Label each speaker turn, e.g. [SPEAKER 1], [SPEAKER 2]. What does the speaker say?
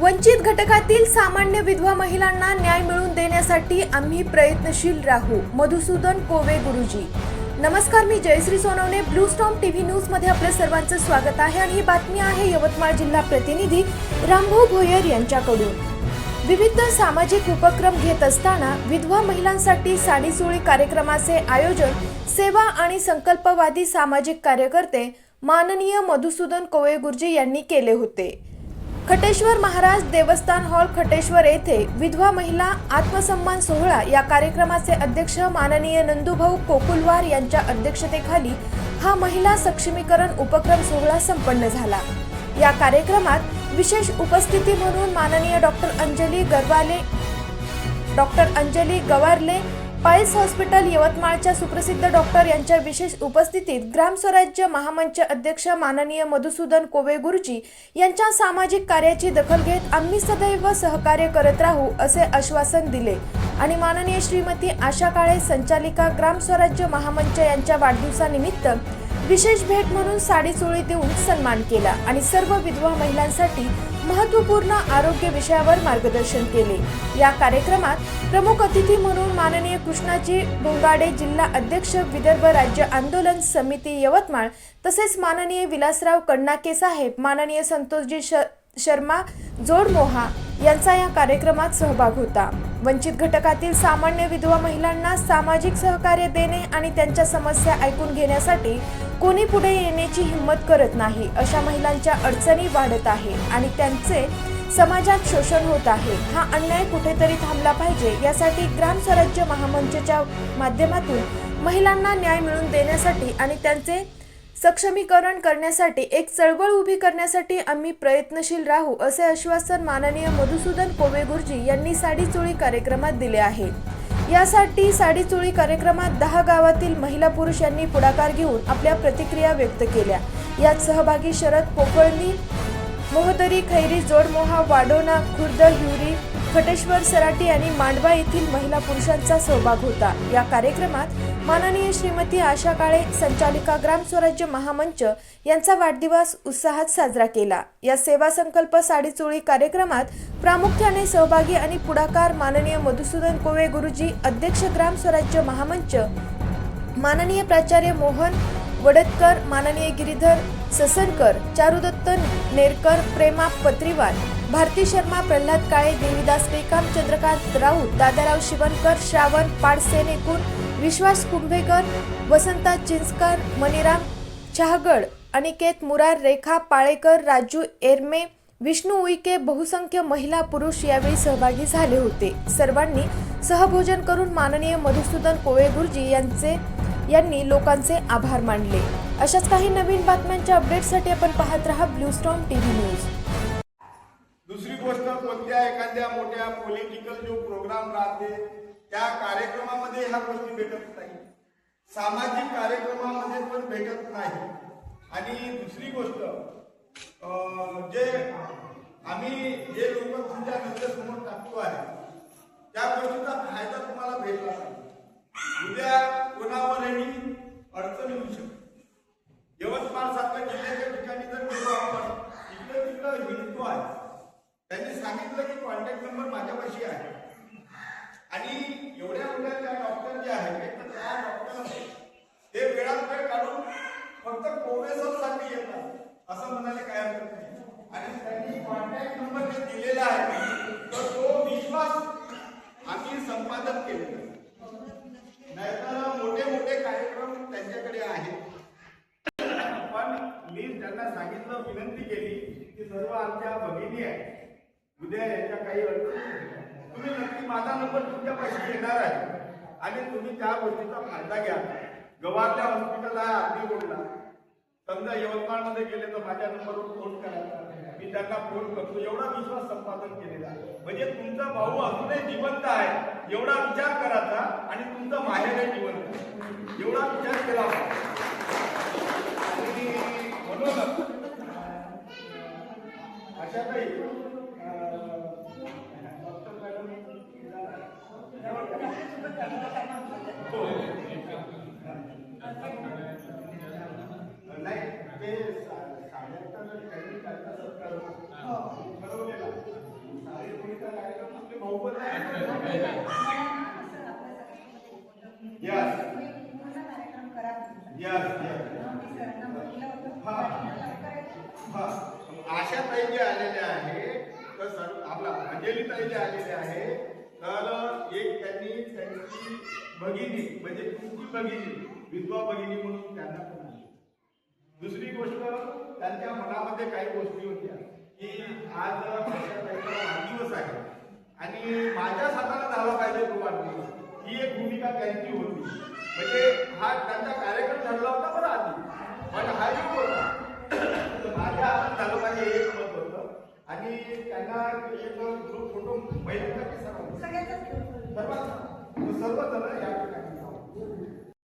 [SPEAKER 1] वंचित घटकातील सामान्य विधवा महिलांना न्याय मिळवून देण्यासाठी आम्ही प्रयत्नशील राहू. मधुसूदन कोवे गुरुजी. नमस्कार मी Jayashri Sonawane. Blue storm TV न्यूजमध्ये आपलं सर्वांचं स्वागत आहे आणि ही बातमी आहे यवतमाळ जिल्हा प्रतिनिधी रामभाऊ भोयर यांच्याकडून. विविध सामाजिक उपक्रम घेत असताना विधवा महिलांसाठी साडीसुळी कार्यक्रमाचे आयोजन सेवा आणि संकल्पवादी सामाजिक कार्यकर्ते माननीय मधुसूदन कोळे गुरुजी यांनी केले होते. खटेश्वर महाराज देवस्थान हॉल खटेश्वर येथे विधवा महिला आत्मसन्मान सोहळा या कार्यक्रमाचे अध्यक्ष माननीय नंदुभाऊ कोकुलवार यांच्या अध्यक्षतेखाली हा महिला सक्षमीकरण उपक्रम सोहळा संपन्न झाला. या कार्यक्रमात विशेष उपस्थिती म्हणून माननीय डॉक्टर अंजली गरवाले डॉक्टर अंजली गवारले पाईस हॉस्पिटल यवतमाळच्या सुप्रसिद्ध डॉक्टर यांच्या विशेष उपस्थितीत ग्रामस्वराज्य महामंच अध्यक्ष माननीय मधुसूदन कोवे गुरुजी यांच्या सामाजिक कार्याची दखल घेत आम्ही सदैव सहकार्य करत राहू असे आश्वासन दिले. आणि माननीय श्रीमती आशा काळे संचालिका ग्रामस्वराज्य महामंच यांच्या वाढदिवसानिमित्त विशेष भेट म्हणून साडी चोळी देऊन सन्मान केला. आणि सर्व विधवा महिलांसाठी महत्त्वपूर्ण आरोग्य विषयावर मार्गदर्शन केले. या कार्यक्रमात प्रमुख अतिथी म्हणून माननीय कृष्णाजी बोंगाडे जिल्हा अध्यक्ष विदर्भ राज्य आंदोलन समिती यवतमाळ तसेच माननीय विलासराव कण्णाके साहेब माननीय संतोषजी श शर्मा जोडमोहा यांचा या कार्यक्रमात सहभाग होता. वंचित घटकातील सामान्य विधवा महिलांना सामाजिक सहकार्य देणे आणि त्यांच्या समस्या ऐकून घेण्यासाठी कोणी पुढे येण्याची हिंमत करत नाही अशा महिलांच्या अडचणी वाढत आहे आणि त्यांचे समाजात शोषण होत आहे. हा अन्याय कुठेतरी थांबला पाहिजे यासाठी ग्राम स्वराज्य महामंचच्या माध्यमातून महिलांना न्याय मिळवून देण्यासाठी आणि त्यांचे सक्षमीकरण करण्यासाठी एक चळवळ उभी करण्यासाठी आम्ही प्रयत्नशील राहू असे आश्वासन माननीय मधुसूदन कोवे गुरुजी यांनी साडी चोळी कार्यक्रमात दिले आहे. यासाठी साडी चोळी कार्यक्रमात दहा गावातील महिला पुरुष यांनी पुढाकार घेऊन आपल्या प्रतिक्रिया व्यक्त केल्या. यात सहभागी शरद पोकळणी मोहदरी खैरी जोडमोहा वाडोना खुर्द हिवरी खटेश्वर सराटी आणि मांडवा येथील महिला पुरुषांचा सहभाग होता. या कार्यक्रमात माननीय श्रीमती आशा काळे संचालिका ग्राम स्वराज्य महामंच यांचा वाढदिवस उत्साहात साजरा केला. या सेवा संकल्प साडीचोळी कार्यक्रमात प्रामुख्याने सहभागी आणि पुढाकार माननीय मधुसूदन कोवे गुरुजी अध्यक्ष ग्राम स्वराज्य महामंच माननीय प्राचार्य मोहन वडतकर माननीय गिरीधर ससनकर चारुदत्त नेरकर प्रेमा पत्रीवाल भारती शर्मा प्रल्हाद काळे देवीदास टेकाम चंद्रकांत राऊत दादाराव शिवणकर श्रावण पाडसेनेकून विश्वास कुंभेकर वसंता चिंचकर मणिराम चहागड अनिकेत मुरार रेखा पाळेकर राजू एरमे विष्णू उईके बहुसंख्य महिला पुरुष यावेळी सहभागी झाले होते. सर्वांनी सहभोजन करून माननीय मधुसूदन कोळे गुरुजी यांचे यांनी लोकांचे आभार मानले. अशाच काही नवीन बातम्यांच्या अपडेटसाठी आपण पाहत राहा ब्लू स्टॉम टीव्ही न्यूज.
[SPEAKER 2] एखाद्या मोठ्या पॉलिटिकल जो प्रोग्राम राहते त्या कार्यक्रमामध्ये ह्या गोष्टी भेटत नाही. सामाजिक कार्यक्रमामध्ये पण भेटत नाही. आणि दुसरी गोष्ट अं, जे आम्ही जे लोक तुमच्या नजरेसमोर टाकतो आहे त्या गोष्टीचा फायदा तुम्हाला भेटला नाही. उद्या कोणावरही अडचण येऊ शकते यवतमाळ सारख्या जिल्ह्याच्या ठिकाणी जर गेलो आपण इकडे तिकडं हिंदू आहे त्यांनी सांगितलं की कॉन्टॅक्ट नंबर माझ्यापाशी आहे. आणि एवढ्या मोठ्या त्या डॉक्टर जे आहेत त्या डॉक्टर ते वेळात वेळ काढून फक्त कोवेससाठी येतात असं म्हणाले काय हरकत नाही. आणि त्यांनी कॉन्टॅक्ट नंबर जे दिलेला आहे तर तो विश्वास आम्ही संपादन केलेला नाहीतर मोठे मोठे कार्यक्रम त्यांच्याकडे आहेत. पण मी त्यांना सांगितलं विनंती केली की सर्व आमच्या भगिनी आहे उद्या याच्या काही अडचणी तुम्ही नक्की माझा नंबर तुमच्यापाशी येणार आहे. आणि तुम्ही त्या गोष्टीचा फायदा घ्या. गवारल्या हॉस्पिटल आहे आधी रोडला समजा यवतमाळमध्ये गेले तर माझ्या नंबरवर फोन करायचा मी त्यांना फोन करतो. एवढा विश्वास संपादन केलेला म्हणजे तुमचा भाऊ अजूनही जिवंत आहे. एवढा विचार करायचा आणि तुमचं माहेरही जिवंत आहे. एवढा विचार केला म्हणून अशा काही डॉक्टर मॅडम हो. नाही ते सा- साडे अकरा काही काढता सत्कार ठरवलेला हा हा आशा ताई जे आलेल्या आहे तर सर्व आपला अंजली ताई जे आलेले आहे तर एक त्यांनी त्यांची भगिनी म्हणजे तुमची भगिनी विधवा भगिनी म्हणून त्यांना दुसरी गोष्ट त्यांच्या मनामध्ये काही गोष्टी होत्या की आज आशा ताईचा वाढदिवस आहे. आणि माझ्याच स्वतःला झाला पाहिजे तो वाढदिवस ही एक भूमिका त्यांची होती म्हणजे हा त्यांचा कार्यक्रम ठरला होता बरं आधी पण हा योग होता तर माझ्या हातात झालं पाहिजे एक मत होतं आणि त्यांना एक ग्रुप फोटो महिलांचा की सर्व सर्वांचा सर्वजण या ठिकाणी